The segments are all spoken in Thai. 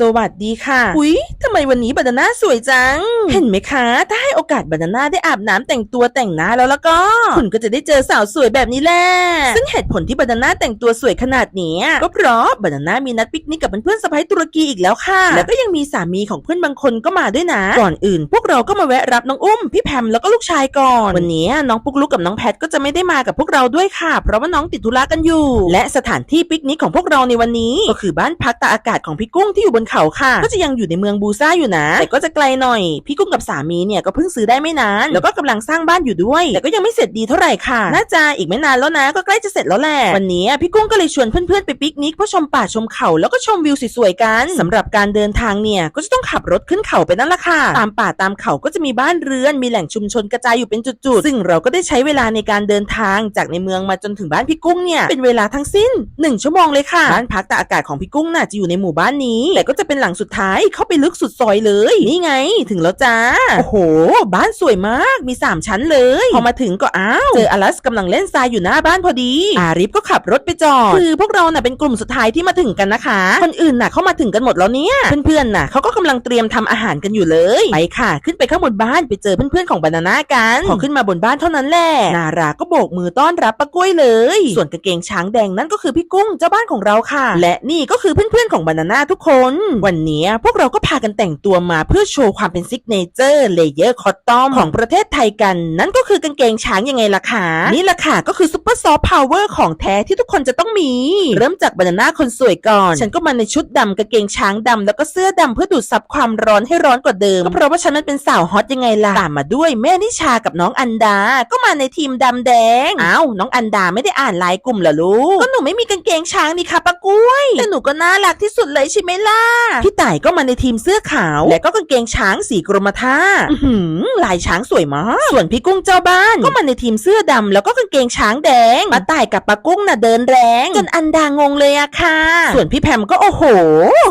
สวัสดีค่ะ อุ๊ยทำไมวันนี้บานาน่าสวยจัง เห็นไหมคะ ถ้าให้โอกาสบานาน่าได้อาบน้ำแต่งตัวแต่งหน้าแล้วแล้วก็ คุณก็จะได้เจอสาวสวยแบบนี้แหละซึ่งเหตุผลที่บานาน่าแต่งตัวสวยขนาดเนี้ยก็เพราะบานาน่ามีนัดปิกนิกกับเพื่อนๆสะพ้ายตุรกีอีกแล้วค่ะ แล้วก็ยังมีสามีของเพื่อนบางคนก็มาด้วยนะ ก่อนอื่น พวกเราก็มาแวะรับน้องอุ้ม พี่แพมแล้วก็ลูกชายก่อน วันนี้น้องปุ๊กลุกกับน้องแพทก็จะไม่ได้มากับพวกเราด้วยค่ะ เพราะว่าน้องติดธุระกันอยู่ และสถานที่ปิกนิกของพวกเราในวันนี้ ก็คือบ้านพักตากอากาศของพี่กุ้งที่อยู่บนเขาค่ะ ก็จะยังอยู่ในเมืองบูซ่าอยู่นะ แต่ก็จะไกลหน่อย พี่กุ้งกับสามีเนี่ยก็เพิ่งซื้อได้ไม่นาน แล้วก็กำลังสร้างบ้านอยู่ด้วย แต่ก็ยังไม่เสร็จดีเท่าไหร่ค่ะ น่าจะอีกไม่นานแล้วนะ ก็ใกล้จะเสร็จแล้วแหละ วันนี้พี่กุ้งก็เลยชวนเพื่อนๆไปปิกนิกเพื่อชมป่าชมเขาแล้วก็ชมวิวสวยๆกันสำหรับการเดินทางเนี่ยก็จะต้องขับรถขึ้นเขาไปนั่นแหละค่ะ ตามป่าตามเขาก็จะมีบ้านเรือน มีแหล่งชุมชนกระจายอยู่เป็นจุดๆ ซึ่งเราก็ได้ใช้เวลาในการเดินทางจากในเมืองมาจนถึงบ้านพี่กุ้งเนี่ยเป็นเวลาทั้งสิ้น 1 ชั่วโมงเลยค่ะ บ้านพักตากอากาศของพี่กุ้งน่ะจะอยู่ในหมู่บ้านนี้แต่ก็จะเป็นหลังสุดท้ายเข้าไปลึกสุดซอยเลย นี่ไง ถึงแล้วจ้า โอ้โห บ้านสวยมากมี 3 ชั้นเลย พอมาถึงก็อ้าวเจออลัสกำลังเล่นทรายอยู่หน้าบ้านพอดี อาริฟก็ขับรถไปจอด คือพวกเราน่ะเป็นกลุ่มสุดท้ายที่มาถึงกันนะคะ คนอื่นน่ะเข้ามาถึงกันหมดแล้วเนี่ยเพื่อนๆน่ะเขาก็กำลังเตรียมทำอาหารกันอยู่เลยไปค่ะ ขึ้นไปข้างบนบ้านไปเจอเพื่อนๆของบานาน่ากันพอขึ้นมาบนบ้านเท่านั้นแหละนาราก็โบกมือต้อนรับป้ากล้วยเลย ส่วนกางเกงช้างแดงนั่นก็คือพี่กุ้งเจ้าบ้านของเราค่ะ และนี่ก็คือเพื่อนๆของบานาน่าทุกคนวันนี้พวกเราก็พากันแต่งตัวมาเพื่อโชว์ความเป็นซิกเนเจอร์เลเยอร์คอตตอมของประเทศไทยกัน นั่นก็คือกางเกงช้างยังไงล่ะคะนี่แหละค่ะก็คือซุปเปอร์ซอฟต์พาวเวอร์ของแท้ที่ทุกคนจะต้องมี เริ่มจากบานาน่าคนสวยก่อน ฉันก็มาในชุดดำกางเกงช้างดำแล้วก็เสื้อดำเพื่อดูดซับความร้อนให้ร้อนกว่าเดิมก็เพราะว่าฉันมันเป็นสาวฮอตยังไงล่ะตามมาด้วยแม่นิชากับน้องอันดา ก็มาในทีมดำแดงอ้าวน้องอันดาไม่ได้อ่านไลน์กลุ่มเหรอลูกก็หนูไม่มีกางเกงช้างนี่ค่ะป้ากล้วยแต่หนูก็น่ารักที่สุดเลยใช่ไหมล่ะพี่ต่ายก็มาในทีมเสื้อขาว และก็กางเกงช้างสีกรมท่าอื้อหือลายช้างสวยมากส่วนพี่กุ้งเจ้าบ้าน ก็มาในทีมเสื้อดำแล้วก็กางเกงช้างแดงป้าต่ายกับป้ากุ้งน่ะเดินแรง จนอันดางงเลยอะค่ะ ส่วนพี่แพมก็โอ้โห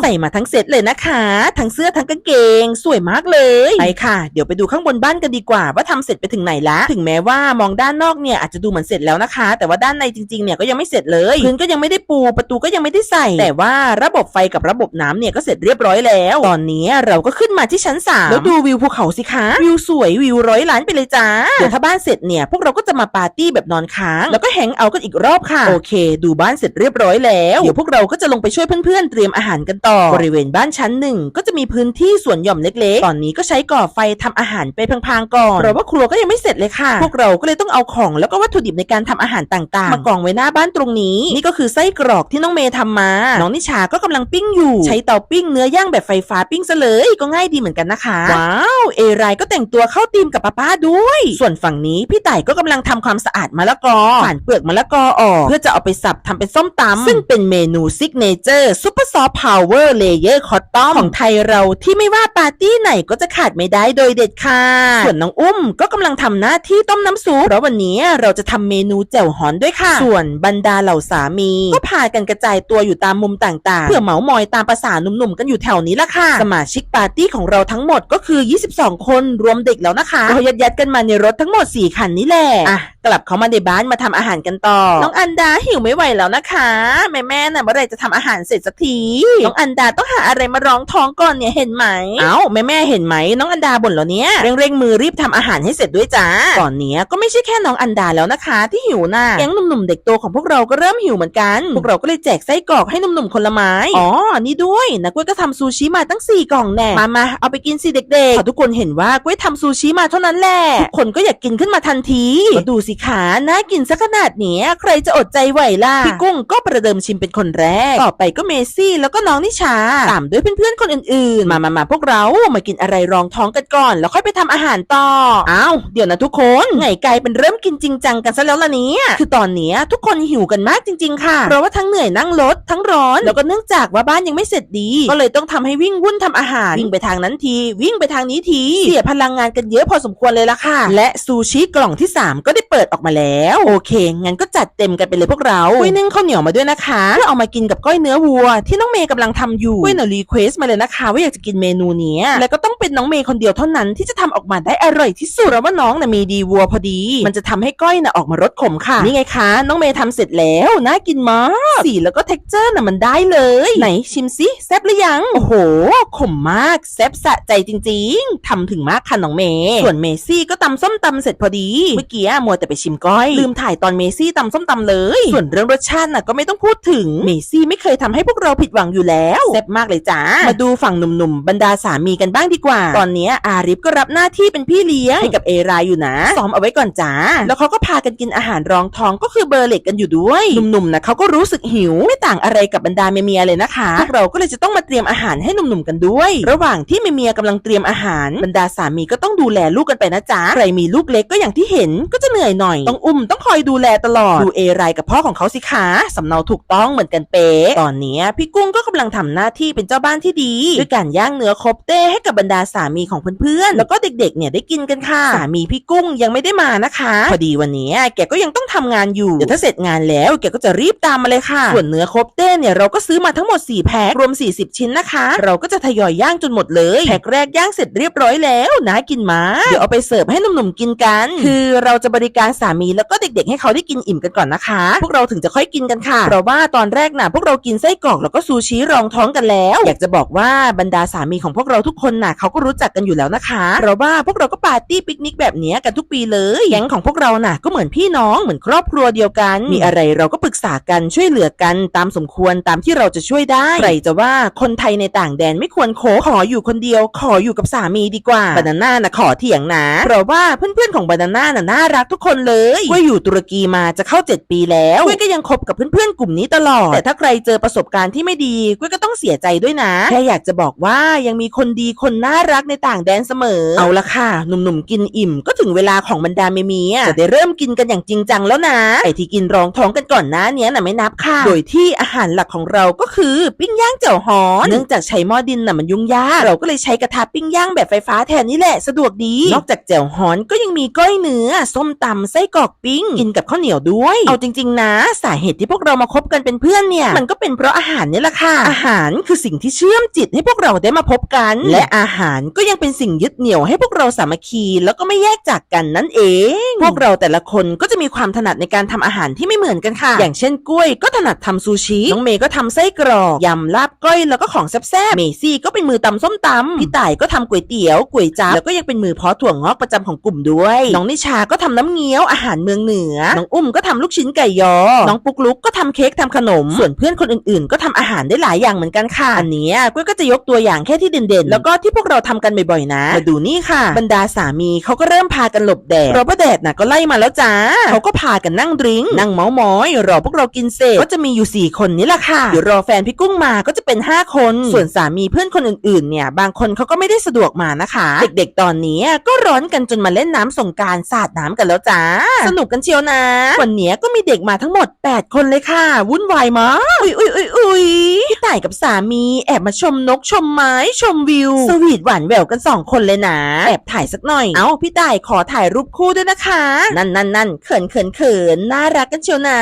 ใส่มาทั้งเซตเลยนะคะ ทั้งเสื้อทั้งกางเกง สวยมากเลยไปค่ะ เดี๋ยวไปดูข้างบนบ้านกันดีกว่า ว่าทำเสร็จไปถึงไหนละถึงแม้ว่ามองด้านนอกเนี่ยอาจจะดูเหมือนเสร็จแล้วนะคะ แต่ว่าด้านในจริงๆเนี่ยก็ยังไม่เสร็จเลยพื้นก็ยังไม่ได้ปูประตูก็ยังไม่ได้ใส่ แต่ว่าระบบไฟกับระบบน้ำเนี่ยก็เสร็จเรียบร้อยแล้ว ตอนนี้เราก็ขึ้นมาที่ชั้นสามแล้วดูวิวภูเขาสิคะวิวสวยวิวร้อยล้านไปเลยจ้าเดี๋ยวถ้าบ้านเสร็จเนี่ยพวกเราก็จะมาปาร์ตี้แบบนอนค้าง แล้วก็แฮงเอาท์กันอีกรอบค่ะ โอเค ดูบ้านเสร็จเรียบร้อยแล้วเดี๋ยวพวกเราก็จะลงไปช่วยเพื่อนๆเตรียมอาหารกันต่อบริเวณบ้านชั้นหนึ่งก็จะมีพื้นที่ส่วนหย่อมเล็กๆ ตอนนี้ก็ใช้ก่อไฟทำอาหารไปพลางๆก่อนเพราะว่าครัวก็ยังไม่เสร็จเลยค่ะ พวกเราก็เลยต้องเอาของแล้วก็วัตถุดิบในการทำอาหารต่างๆ มากองไว้หน้าบ้านตรงนี้ นี่ก็คือไส้กรอกที่น้องเมย์ทำมา น้องนิชาก็กำลังปิ้งอยู่ ใช้เตาปิ้งเนื้อย่างแบบไฟฟ้าปิ้งซะเลยก็ง่ายดีเหมือนกันนะคะว้าวเอไรก็แต่งตัวเข้าทีมกับป้าป้าด้วย ส่วนฝั่งนี้พี่ต่ายก็กำลังทำความสะอาดมะละกอผ่านเปลือกมะละกอออก เพื่อจะเอาไปสับทำเป็นส้มตำซึ่งเป็นเมนูซิกเนเจอร์ซุปเปอร์ซอฟต์พาวเวอร์เลเยอร์คอตตอมของไทยเราที่ไม่ว่าปาร์ตี้ไหนก็จะขาดไม่ได้โดยเด็ดขาดส่วนน้องอุ้มก็กำลังทำหน้าที่ต้มน้ำซุปเพราะวันนี้เราจะทำเมนูแจ่วฮอนด้วยค่ะ ส่วนบรรดาเหล่าสามี ก็พากันกระจายตัวอยู่ตามมุมต่างๆ เพื่อเหมามอยตามภาษาหนุ่มๆกันอยู่แถวนี้ละค่ะ สมาชิกปาร์ตี้ของเราทั้งหมดก็คือ 22 คนรวมเด็กแล้วนะคะก็ยัดยัดๆกันมาในรถทั้งหมด 4 คันนี่แหละอะกลับเข้ามาในบ้านมาทำอาหารกันต่อ น้องอันดาหิวไม่ไหวแล้วนะคะ แม่แม่ๆน่ะเมื่อไหรจะทำอาหารเสร็จสักที น้องอันดาต้องหาอะไรมารองท้องก่อนเนี่ยเห็นไหม เอ้าแม่แม่ๆเห็นไหมน้องอันดาบ่นแล้วเนี่ยเร่งเร่งๆมือรีบทำอาหารให้เสร็จด้วยจ้าก่อนเนี้ยก็ไม่ใช่แค่น้องอันดาแล้วนะคะ ที่หิวน่ะแก๊งหนุ่มๆเด็กโตของพวกเราก็เริ่มหิวเหมือนกัน พวกเราก็เลยแจกไส้กรอกให้หนุ่มๆคนละไม้อ๋อนี่ด้วยนะกล้วยก็ทำซูชิมาตั้งสี่กล่องแน่ มามาเอาไปกินสิเด็กๆพอทุกคนเห็นว่ากล้วยทำซูชิมาเท่านั้นแหละทุกคนก็อยากกินขึ้นมาทันทีก็ดูสิขาน่ากินซะขนาดเนี้ยใครจะอดใจไหวล่ะพี่กุ้งก็ประเดิมชิมเป็นคนแรก ต่อไปก็เมซี่แล้วก็น้องนิชาตามด้วยเพื่อนๆคนอื่นๆ มามามาพวกเรามากินอะไรรองท้องกันก่อน แล้วค่อยไปทำอาหารต่ออ้าวเดี๋ยวนะทุกคนไงไกลเป็นเริ่มกินจริงจังกันซะแล้วล่ะเนี่ยคือตอนเนี้ยทุกคนหิวกันมากจริง ๆ ค่ะเพราะว่าทั้งเหนื่อยนั่งรถทั้งร้อน แล้วก็เนื่องจากว่าบ้านยังไม่เสร็จดีก็เลยต้องทำให้วิ่งวุ่นทำอาหาร วิ่งไปทางนั้นที วิ่งไปทางนี้ที เสียพลังงานกันเยอะพอสมควรเลยล่ะค่ะ และซูชิกล่องที่ 3 ก็ได้เปิดออกมาแล้ว โอเค งั้นก็จัดเต็มกันไปเลยพวกเรากุ้ยนึ่งข้าวเหนียวมาด้วยนะคะเพื่อเอามากินกับก้อยเนื้อวัว ที่น้องเมย์กำลังทำอยู่กุ้ยหน่อยรีเควสมาเลยนะคะว่าอยากจะกินเมนูเนี้ยและก็ต้องเป็นน้องเมย์คนเดียวเท่านั้นที่จะทำออกมาได้อร่อยที่สุดเพราะว่าน้องน่ะมีดีวัวพอดี มันจะทำให้ก้อยน่ะออกมารสขมค่ะนี่ไงคะน้องเมย์ทำเสร็จแล้วน่ากินมากสีแล้วก็เท็กเจอร์น่ะมันได้เลย ไหนชิมซิแซบหรือยัง โอ้โหขมมากแซบสะใจจริง ๆทำถึงมากค่ะน้องเมย์ส่วนเมซี่ก็ตำส้มตำเสร็จพอดี เมื่อกี้มัวแต่ไปชิมก้อย ลืมถ่ายตอนเมซี่ตำส้มตำเลย ส่วนเรื่องรสชาติน่ะก็ไม่ต้องพูดถึง เมซี่ไม่เคยทำให้พวกเราผิดหวังอยู่แล้วแซ่บมากเลยจ้ามาดูฝั่งหนุ่มๆบรรดาสามีกันบ้างดีกว่า ตอนเนี้ยอาริฟก็รับหน้าที่เป็นพี่เลี้ยงให้กับเอรายอยู่นะซ้อมเอาไว้ก่อนจ้าแล้วเขาก็พากันกินอาหารรองท้องก็คือเบอร์เล็กกันอยู่ด้วยหนุ่มๆนะเขาก็รู้สึกหิว ไม่ต่างอะไรกับบรรดาเมียๆเลยนะคะพวกเราก็เลยจะต้องมาเตรียมอาหารให้หนุ่มๆกันด้วย ระหว่างที่เมียกำลังเตรียมอาหารบรรดาสามีก็ต้องดูแลลูกกันไปนะจ๊ะใครมีลูกเล็กก็อย่างที่เห็นก็จะเหนื่อยหน่อย ต้องอุ้มต้องคอยดูแลตลอดดูเอรายกับพ่อของเขาสิคะสำเนาถูกต้องเหมือนกันเป๊ะตอนนี้พี่กุ้งก็กำลังทำหน้าที่เป็นเจ้าบ้านที่ดีด้วยการย่างเนื้อครบเต้ให้กับบรรดาสามีของเพื่อนๆแล้วก็เด็กๆเนี่ยได้กินกันค่ะสามีพี่กุ้งยังไม่ได้มานะคะ พอดีวันนี้แกก็ยังต้องทำงานอยู่เดี๋ยวถ้าเสร็จงานแล้วแกก็จะรีบตามมาเลยค่ะส่วนเนื้อคบเต้เนี่ยเราก็ซื้อมาทั้งหมด4แพ็ครวม40 ชิ้นนะคะ เราก็จะทยอยย่างจนหมดเลยแพ็คแรกย่างเสร็จเรียบร้อยแล้วน่ากินมาเดี๋ยวเอาไปเสิร์ฟให้หนุ่มๆกินกัน คือเราจะบริการสามีแล้วก็เด็กๆ ให้เขาได้กินอิ่มกันก่อนนะคะ พวกเราถึงจะค่อยกินกันค่ะเพราะว่าตอนแรกน่ะพวกเรากินไส้กรอกแล้วก็ซูชิรองท้องกันแล้ว อยากจะบอกว่าบรรดาสามีของพวกเราทุกคนน่ะเขาก็รู้จักกันอยู่แล้วนะคะเพราะว่าพวกเราก็ปาร์ตี้ปิกนิกแบบนี้กันทุกปีเลยแก๊งของพวกเราน่ะก็เหมือนพี่น้องเหมือนครอบครัวเดียวกัน มีอะไรเราก็ปรึกษากันช่วยเหลือกันตามสมควรตามที่เราจะช่วยได้ใครจะว่าคนไทยในต่างแดนไม่ควรโคขออยู่คนเดียว ขออยู่กับสามีดีกว่าบานาน่าน่ะขอเถียงนะ เพราะว่าเพื่อนๆของบานาน่าน่ะน่ารักทุกคนเลยกล้วยอยู่ตุรกีมาจะเข้า 7 ปีแล้วกล้วยก็ยังคบกับเพื่อนๆกลุ่มนี้ตลอด แต่ถ้าใครเจอประสบการณ์ที่ไม่ดีกล้วยก็ต้องเสียใจด้วยนะ แค่อยากจะบอกว่ายังมีคนดีคนน่ารักในต่างแดนเสมอ เอาละค่ะ หนุ่มๆกินอิ่มก็ถึงเวลาของบรรดาเมียๆจะได้เริ่มกินกันอย่างจริงจังแล้วนะ ไอที่กินรองท้องกันก่อนหน้าเนี้ยน่ะไม่นับค่ะ โดยที่อาหารหลักของเราก็คือปิ้งย่างเจ่วฮอน เนื่องจากใช้หม้อดินน่ะมันยุ่งยาก เราก็เลยใช้กระทะปิ้งย่างแบบไฟฟ้าแทนนี่แหละ สะดวกดี นอกจากแจ่วฮอนก็ยังมีก้อยเนื้อ ส้มตำไส้กรอกปิ้ง กินกับข้าวเหนียวด้วย เอาจริง ๆ นะ สาเหตุที่พวกเรามาคบกันเป็นเพื่อนเนี่ย มันก็เป็นเพราะอาหารนี่แหละค่ะ อาหารคือสิ่งที่เชื่อมจิตให้พวกเราได้มาพบกัน และอาหารก็ยังเป็นสิ่งยึดเหนี่ยวให้พวกเราสามัคคี แล้วก็ไม่แยกจากกันนั่นเอง พวกเราแต่ละคนก็จะมีความถนัดในการทำอาหารที่ไม่เหมือนกันค่ะ อย่างเช่นกล้วยก็ถนัดทำซูชิ น้องเมย์ก็ทำไส้กรอก ยำลาบก้อยแล้วก็ของแซ่บๆเมซี่ก็เป็นมือตำส้มตำพี่ต่ายก็ทำก๋วยเตี๋ยวก๋วยจั๊บแล้วก็ยังเป็นมือเพาะถั่วงอกประจำของกลุ่มด้วย น้องนิชาก็ทำน้ำเงี้ยวอาหารเมืองเหนือ น้องอุ้มก็ทำลูกชิ้นไก่ยอ น้องปุกลุกก็ทำเค้กทำขนม ส่วนเพื่อนคนอื่นๆ ก็ทำอาหารได้หลายอย่างเหมือนกันค่ะ อันเนี้ยกล้วยก็จะยกตัวอย่างแค่ที่เด่นๆ แล้วก็ที่พวกเราทำกันบ่อยๆ นะ มาดูนี่ค่ะ บรรดาสามีเขาก็เริ่มพากันหลบแดดเพราะว่าแดดน่ะก็ไล่มาแล้วจ้าเขาก็พากันนั่งดริงก์นั่งเมาส์มอยรอพวกเรากินเสร็จก็จะมีอยู่ 4 คนนี่แหละค่ะเดี๋ยวรอแฟนพี่กุ้งมาก็จะเป็น5คน ส่วนสามีเพื่อนคนอื่นๆ เนี่ย บางคนเขาก็ไม่ได้สะดวกมานะคะ เด็กๆ ตอนนี้ก็ร้อนกันจนมาเล่นน้ำสงกรารสาดน้ำกันแล้วจ้า สนุกกันเชียวนะ วันนี้ก็มีเด็กมาทั้งหมด 8 คนเลยค่ะ วุ่นวายมากอุ้ยอุ้ยอุ้ยอุ้ยพี่ต่ายกับสามีแอบมาชมนกชมไม้ชมวิว สวีทหวานแหววกันสองคนเลยนะ แอบถ่ายสักหน่อย เอ้าพี่ต่ายขอถ่ายรูปคู่ด้วยนะคะ นั่นนั่นนั่นเขินเขินเขินน่ารักกันเชียวนะ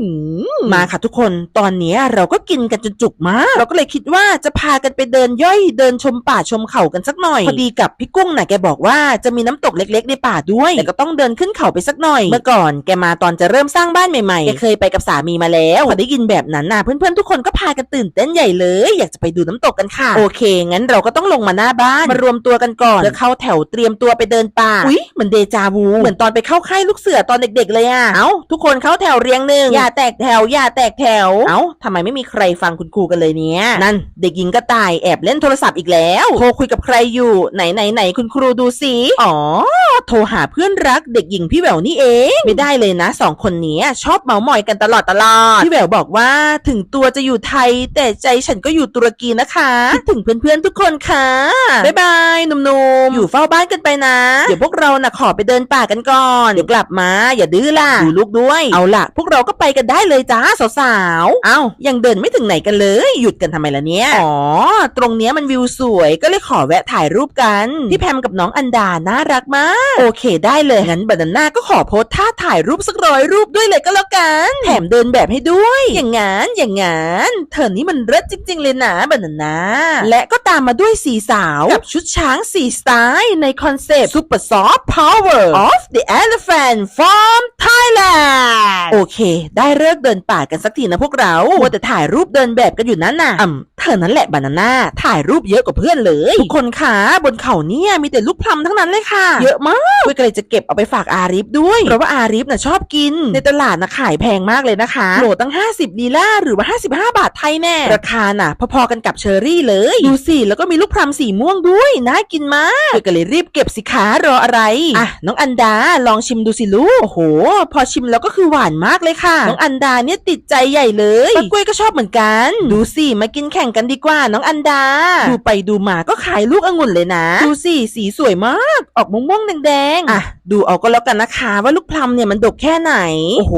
อืมมาค่ะทุกคน ตอนนี้เราก็กินกันจนจุกมากเราก็เลยคิดว่าจะพากันไปเดินย่อยเดินชมป่าชมเขากันสักหน่อย พอดีกับพี่กุ้งน่ะแกบอกว่าจะมีน้ำตกเล็ก ๆ ในป่าด้วย แต่ก็ต้องเดินขึ้นเขาไปสักหน่อย เมื่อก่อนแกมาตอนจะเริ่มสร้างบ้านใหม่ๆแกเคยไปกับสามีมาแล้วพอได้ยินแบบนั้นน่ะเพื่อนๆทุกคนก็พากันตื่นเต้นใหญ่เลย อยากจะไปดูน้ำตกกันค่ะ โอเค งั้นเราก็ต้องลงมาหน้าบ้านมารวมตัวกันก่อนเพื่อเข้าแถวเตรียมตัวไปเดินป่าอุ๊ยเหมือนเดจาวูเหมือนตอนไปเข้าค่ายลูกเสือตอนเด็ก ๆ เลยอะเอ้าทุกคนเข้าแถวเรียงหนึ่งอย่าแตกแถวอย่าแตกแถวเอ้าทำไมไม่มีใครฟังคุณครูกันเลยเนี่ยนั่นเด็กหญิงกระต่ายแอบเล่นโทรศัพท์อีกแล้วโทรคุยกับใครอยู่ไหนไหนไหนคุณครูดูสิอ๋อโทรหาเพื่อนรักเด็กหญิงพี่แหววนี่เองไม่ได้เลยนะสองคนเนี้ยชอบเมาส์มอยกันตลอดตลอดพี่แหววบอกว่าถึงตัวจะอยู่ไทย แต่ใจฉันก็อยู่ตุรกีนะคะคิดถึงเพื่อนๆทุกคนค่ะบ๊ายบายหนุ่มๆอยู่เฝ้าบ้านกันไปนะ เดี๋ยวพวกเราน่ะขอไปเดินป่ากันก่อนเดี๋ยวกลับมาอย่าดื้อล่ะดูลูกด้วยเอาล่ะ พวกเราก็ไปกันได้เลยจ้าสาวๆเอ้ายังเดินไม่ถึงไหนกันเลย หยุดกันทำไมล่ะเนี่ยอ๋อตรงเนี้ยมันวิวสวยก็เลยขอแวะถ่ายรูปกันพี่แพมกับน้องอันดาน่ารักมาก โอเคได้เลยงั้นบานาน่าก็ขอโพสท่าถ่ายรูปสักร้อยรูปด้วยเลยก็แล้วกันแถมเดินแบบให้ด้วย อย่างงั้นอย่างงั้นเธอนี่มันเลิศจริง ๆ เลยนะบานาน่าและก็ตามมาด้วยสีสาว กับชุดช้างสีสไตล์ในคอนเซปต์ Super Soft Power of the Elephant from Thailand โอเค ได้เลิกเดินป่ากันสักทีนะพวกเราว่าแต่ถ่ายรูปเดินแบบกันอยู่นั่นน่ะอ่ำ ธอนั่นแหละบานาน่าถ่ายรูปเยอะกว่าเพื่อนเลย ทุกคนคะบนเขาเนี่ยมีแต่ลูกพลัมทั้งนั้นเลยค่ะ เยอะมากเพื่อนก็เลยจะเก็บเอาไปฝากอาริฟด้วย เพราะว่าอาริฟน่ะชอบกิน ในตลาดน่ะขายแพงมากเลยนะคะโหลตั้ง 50ลีลาหรือว่า55 บาทไทยแน่ ราคาน่ะ พอๆกันกับเชอรี่เลย ดูสิ แล้วก็มีลูกพลัมสีม่วงด้วย น่ากินมากเพื่อนก็เลยรีบเก็บสิคะรออะไร อะ น้องอันดาลองชิมดูสิลูก โอ้โห พอชิมแล้วก็คือหวานมากเลยค่ะ น้องอันดาเนี่ยติดใจใหญ่เลยป้ากล้วยก็ชอบเหมือนกัน ดูสิ มากินแข่งกันดีกว่าน้องอันดา ดูไปดูมาก็ขายลูกองุ่นเลยนะ ดูสิสีสวยมาก ออกม่วงๆแดงๆอะ ดูเอาก็แล้วกันนะคะ ว่าลูกพลัมเนี่ยมันดกแค่ไหน โอ้โห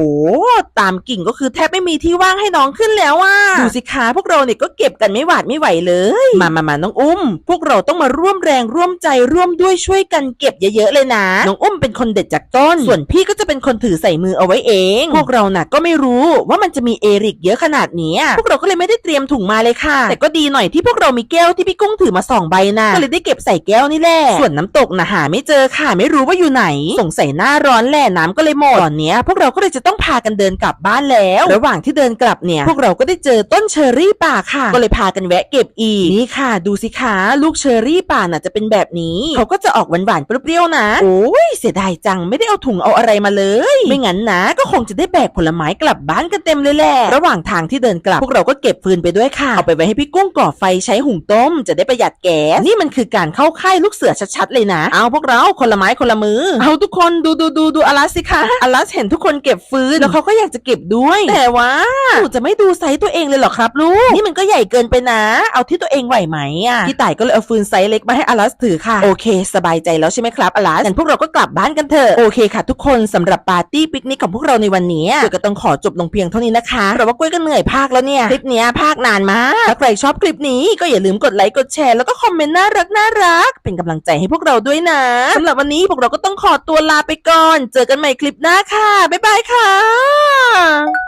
ตามกิ่งก็คือแทบไม่มีที่ว่างให้น้องขึ้นแล้วอะดูสิคะพวกเราเนี่ยก็เก็บกันไม่หวาดไม่ไหวเลย มามามาน้องอุ้ม พวกเราต้องมาร่วมแรงร่วมใจร่วมด้วยช่วยกันเก็บเยอะๆเลยนะ น้องอุ้มเป็นคนเด็ดจากต้น ส่วนพี่ก็จะเป็นคนถือใส่มือเอาไว้เอง พวกเราน่ะก็ไม่รู้ว่ามันจะมีเอริกเยอะขนาดเนี้ยพวกเราก็เลยไม่ได้เตรียมถุงมาเลยค่ะแต่ก็ดีหน่อยที่พวกเรามีแก้วที่พี่กุ้งถือมาสองใบน่ะก็เลยได้เก็บใส่แก้วนี่แหละส่วนน้ำตกน่ะหาไม่เจอค่ะไม่รู้ว่าอยู่ไหน สงสัยหน้าร้อนแหละน้ำก็เลยหมดตอนเนี้ยพวกเราก็เลยจะต้องพากันเดินกลับบ้านแล้ว ระหว่างที่เดินกลับเนี่ย พวกเราก็ได้เจอต้นเชอร์รี่ป่าค่ะ ก็เลยพากันแวะเก็บอีกนี่ค่ะ ดูสิคะลูกเชอร์รี่ป่าน่ะจะเป็นแบบนี้เขาก็จะออกหวานๆเปรี้ยวๆนะโอ้ยเสียดายจังไม่ได้เอาถุงเอาอะไรมาเลย ไม่งั้นนะก็คงจะได้แบกผลไม้กลับบ้านกันเต็มเลยแหละระหว่างทางที่เดินกลับพวกเราก็เก็บฟืนไปด้วยค่ะเอาไปไว้ให้พี่กุ้งก่อไฟใช้หุงต้ม จะได้ประหยัดแก๊ส นี่มันคือการเข้าค่ายลูกเสือชัดๆ เลยนะ เอาพวกเราคนละไม้คนละมือ เอาทุกคนดูดูดูดูอลัสสิคะอลัสเห็นทุกคนเก็บฟืนแล้วเขาก็อยากจะเก็บด้วย แต่ว่าหนูจะไม่ดูไซส์ตัวเองเลยเหรอครับลูก นี่มันก็ใหญ่เกินไปนะ เอาที่ตัวเองไหวไหมอะพี่ต่ายก็เลยเอาฟืนไซส์เล็กมาให้อลัสถือค่ะ โอเค สบายใจแล้วใช่ไหมครับอลัสงั้นพวกเราก็กลับบ้านกันเถอะ โอเคค่ะ ทุกคนสำหรับปาร์ตี้ปิกนิกของพวกเราในวันนี้กล้วยก็ต้องขอจบลงเพียงเท่านี้นะคะเพราะว่ากล้วยก็เหนื่อยภาคแล้วเนี่ย คลิปเนี้ยภาคนานมากถ้าใครชอบคลิปนี้ก็อย่าลืมกดไลค์กดแชร์แล้วก็คอมเมนต์น่ารักน่ารัก เป็นกำลังใจให้พวกเราด้วยนะสำหรับวันนี้พวกเราก็ต้องขอตัวลาไปก่อน เจอกันใหม่คลิปหน้าค่ะ บ๊ายบายค่ะ